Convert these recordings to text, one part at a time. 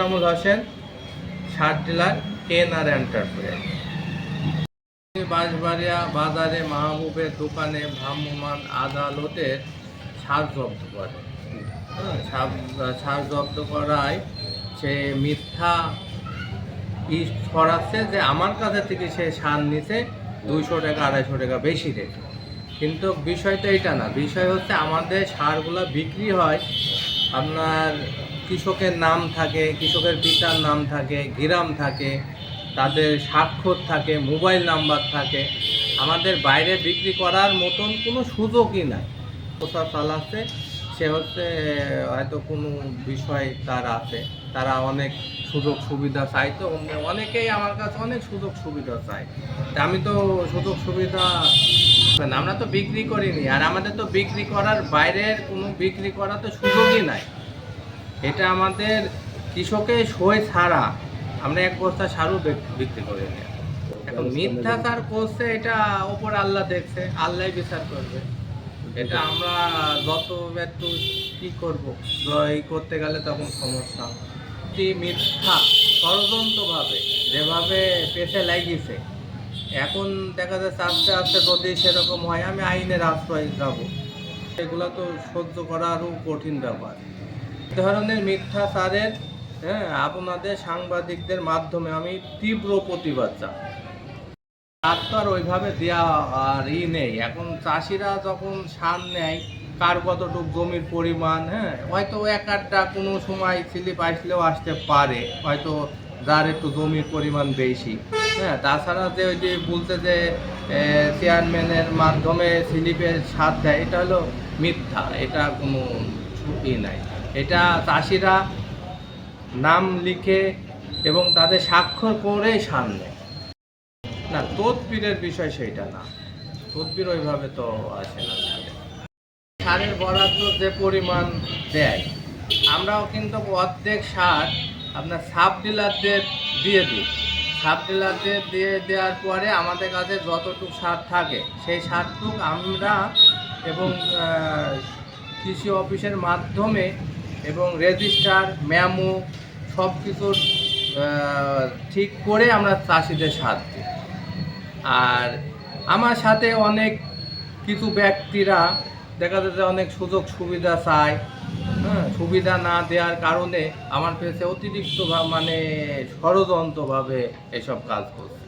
নাজমুল হোসেন সার ডিলার কেনার এন্টারপ্রাইজ বাঁশবাড়িয়া বাজারে মাহবুবের দোকানে ভ্রাম্যমান আদালতের সার জব্দ করে। হ্যাঁ, সার- সার জব্দ করায় সে মিথ্যা ছড়াচ্ছে যে আমার কাছে থেকে সে সার নিছে দুইশো টাকা আড়াইশো টাকা বেশি রেখে। কিন্তু বিষয়টা এটা না বিষয় হচ্ছে আমাদের সারগুলো বিক্রি হয় আপনার কৃষকের নাম থাকে, কৃষকের পিতার নাম থাকে, গ্রাম থাকে, তাদের স্বাক্ষর থাকে, মোবাইল নাম্বার থাকে। আমাদের বাইরে বিক্রি করার মতন কোনো সুযোগই নাই। প্রচার চালাচ্ছে, সে হচ্ছে, হয়তো কোনো বিষয় তার আছে। তারা অনেক সুযোগ সুবিধা চাই তো অনেকেই আমার কাছে অনেক সুযোগ সুবিধা চায়। আমি তো সুযোগ সুবিধা আমরা তো বিক্রি করিনি। আর আমাদের তো বিক্রি করার বাইরের কোনো বিক্রি করা তো সুযোগই নাই। এটা আমাদের কৃষকের সই ছাড়া আমরা এক বস্তা সারও বিক- বিক্রি করে নিই এখন মিথ্যা সার করছে এটা ওপর আল্লাহ দেখছে আল্লাহ বিচার করবে। এটা আমরা যত একটু কি করব? এই করতে গেলে তখন সমস্যা। কি মিথ্যা ষড়যন্ত্রভাবে যেভাবে পেছে লাগিয়েছে। এখন দেখা যাচ্ছে আস্তে আস্তে যদি সেরকম হয় আমি আইনের আশ্রয় যাব। এগুলো তো সহ্য করা আরও কঠিন ব্যাপার। ধরনের মিথ্যাচারের হ্যাঁ আপনাদের সাংবাদিকদের মাধ্যমে আমি তীব্র প্রতিবাদ জানাই। তো আর ওইভাবে দেওয়া আর ই নেই। এখন চাষিরা যখন সার নেয়, কার কতটুক জমির পরিমাণ হ্যাঁ হয়তো এক আধটা কোনো সময় স্লিপ আসলেও আসতে পারে, হয়তো যার একটু জমির পরিমাণ বেশি। হ্যাঁ তাছাড়া যে ওই যে বলতে যে চেয়ারম্যানের মাধ্যমে স্লিপের সার দেয়, এটা হলো মিথ্যা, এটা কোনো ই নাই। এটা চাষিরা নাম লিখে এবং তাদের স্বাক্ষর করেই সার নেয় না, তদবিরের বিষয় সেইটা না। তদবির ওইভাবে তো আসে না। সারের বরাদ্দ যে পরিমাণ দেয়, আমরাও কিন্তু অর্ধেক সার আপনার সাব ডিলারদের দিয়ে দিই। সাব ডিলারদের দিয়ে দেওয়ার পরে আমাদের কাছে যতটুকু সার থাকে, সেই সারটুক আমরা এবং কৃষি অফিসের মাধ্যমে এবং রেজিস্টার, ম্যামো সব কিছুর ঠিক করে আমরা চাষিদের সার দিই। আর আমার সাথে অনেক কিছু ব্যক্তিরা দেখা যাচ্ছে অনেক সুযোগ সুবিধা চায় হ্যাঁ সুবিধা না দেওয়ার কারণে আমার পেছে অতিরিক্ত মানে ষড়যন্ত্রভাবে এসব কাজ করছে।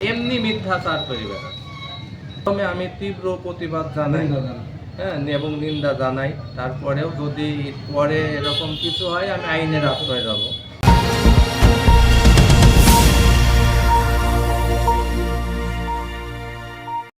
এমনি মিথ্যাচার বেড়াচ্ছে প্রথমে আমি তীব্র প্রতিবাদ জানাই। হ্যাঁ এবং নিন্দা জানাই। তারপরেও যদি পরে এরকম কিছু হয় আমি আইনের আশ্রয় যাব